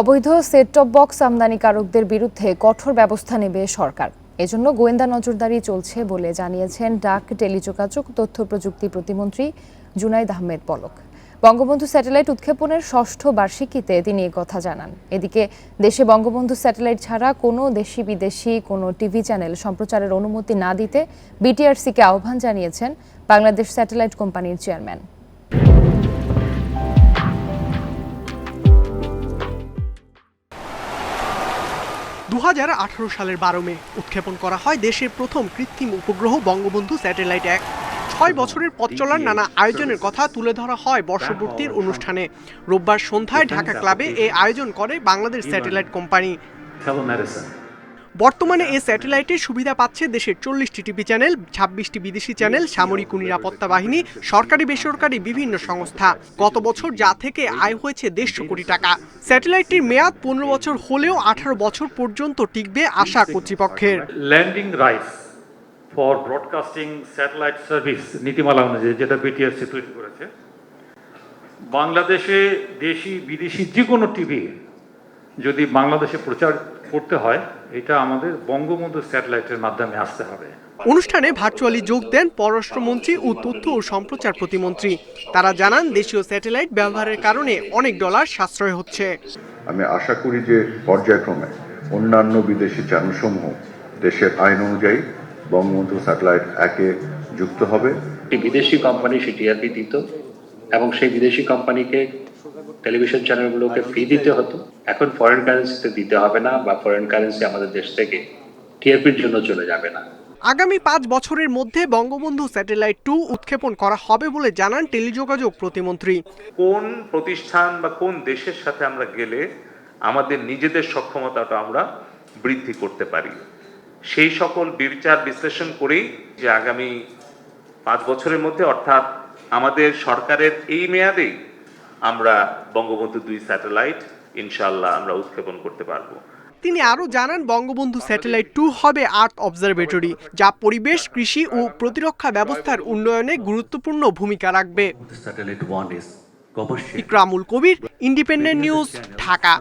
অবৈধ set top box আমদানিকারকদের বিরুদ্ধে কঠোর ব্যবস্থা নেবে সরকার। এজন্য গোয়েন্দা নজরদারি চলছে বলে জানিয়েছেন ডাক টেলিযোগাযোগ তথ্য প্রযুক্তি প্রতিমন্ত্রী জুনাইদ আহমেদ পলক। বঙ্গবন্ধু স্যাটেলাইট উৎক্ষেপণের ষষ্ঠ বার্ষিকীতে তিনি কথা জানান। এদিকে দেশে বঙ্গবন্ধু স্যাটেলাইট ছাড়া কোনো দেশি বিদেশি, কোনো টিভি চ্যানেল সম্প্রচারের অনুমতি না দিতে বিটিআরসিকে আহ্বান জানিয়েছেন বাংলাদেশ স্যাটেলাইট কোম্পানির চেয়ারম্যান। দুহাজার আঠারো সালের বারো মে উৎক্ষেপণ করা হয় দেশের প্রথম কৃত্রিম উপগ্রহ বঙ্গবন্ধু স্যাটেলাইট এক। ছয় বছরের পথ চলার নানা আয়োজনের কথা তুলে ধরা হয় বর্ষপূর্তির অনুষ্ঠানে। রোববার সন্ধ্যায় ঢাকা ক্লাবে এ আয়োজন করে বাংলাদেশ স্যাটেলাইট কোম্পানি. বর্তমানে এই স্যাটেলাইটের সুবিধা পাচ্ছে দেশের চল্লিশটি টিভি চ্যানেল, ছাব্বিশটি বিদেশি চ্যানেল, সামরিক ও নিরাপত্তা বাহিনী, সরকারি, বেসরকারি বিভিন্ন সংস্থা। গত বছর যা থেকে আয় হয়েছে দেড়শো কোটি টাকা। স্যাটেলাইটটির মেয়াদ পনেরো বছর হলেও আঠারো বছর পর্যন্ত টিকবে আশা কর্তৃপক্ষের। Landing rights for broadcasting satellite service নীতিমালা অনুযায়ী, যেটা বিটিআরসি তৈরি করেছে, বাংলাদেশে দেশি বিদেশি যে কোনো টিভি, যদি বাংলাদেশে প্রচার করতে হয় এটা আমাদের বঙ্গবন্ধু স্যাটেলাইটের মাধ্যমে আসতে হবে। অনুষ্ঠানে ভার্চুয়ালি যোগ দেন পররাষ্ট্রমন্ত্রী ও তথ্য ও সম্প্রচার প্রতিমন্ত্রী। তারা জানান দেশীয় স্যাটেলাইট ব্যবহারের কারণে অনেক ডলার সাশ্রয় হচ্ছে। আমি আশা করি যে পর্যায়ক্রমে অন্যান্য বিদেশি চ্যানেলসমূহ দেশের আইন অনুযায়ী বঙ্গবন্ধু স্যাটেলাইট একে যুক্ত হবে। একটি বিদেশি কোম্পানি সে টিআরপি দিত এবং সেই বিদেশি কোম্পানিকে টেলিভিশন চ্যানেলগুলোকে ফি দিতে হতো। এখন ফরেন কারেন্সিতে দিতে হবে না বা ফরেন কারেন্সি আমাদের দেশ থেকে টিআরপির জন্য চলে যাবে না। আগামী পাঁচ বছরের মধ্যে বঙ্গবন্ধু স্যাটেলাইট টু উৎক্ষেপণ করা হবে বলে জানান টেলিযোগাযোগ প্রতিমন্ত্রী। কোন প্রতিষ্ঠান বা কোন দেশের সাথে আমরা গেলে আমাদের নিজেদের সক্ষমতাটা আমরা বৃদ্ধি করতে পারি? সেই সকল বিচার বিশ্লেষণ করেই যে আগামী পাঁচ বছরের মধ্যে অর্থাৎ আমাদের সরকারের এই মেয়াদেই আমরা বঙ্গবন্ধু দুই স্যাটেলাইট ইনশাল্লাহ আমরা উৎক্ষেপণ করতে পারব তিনি আরও জানান বঙ্গবন্ধু স্যাটেলাইট টু হবে আর্থ অবজারভেটরি যা পরিবেশ কৃষি ও প্রতিরক্ষা ব্যবস্থার উন্নয়নে গুরুত্বপূর্ণ ভূমিকা রাখবে. Ikramul Kabir Independent News Dhaka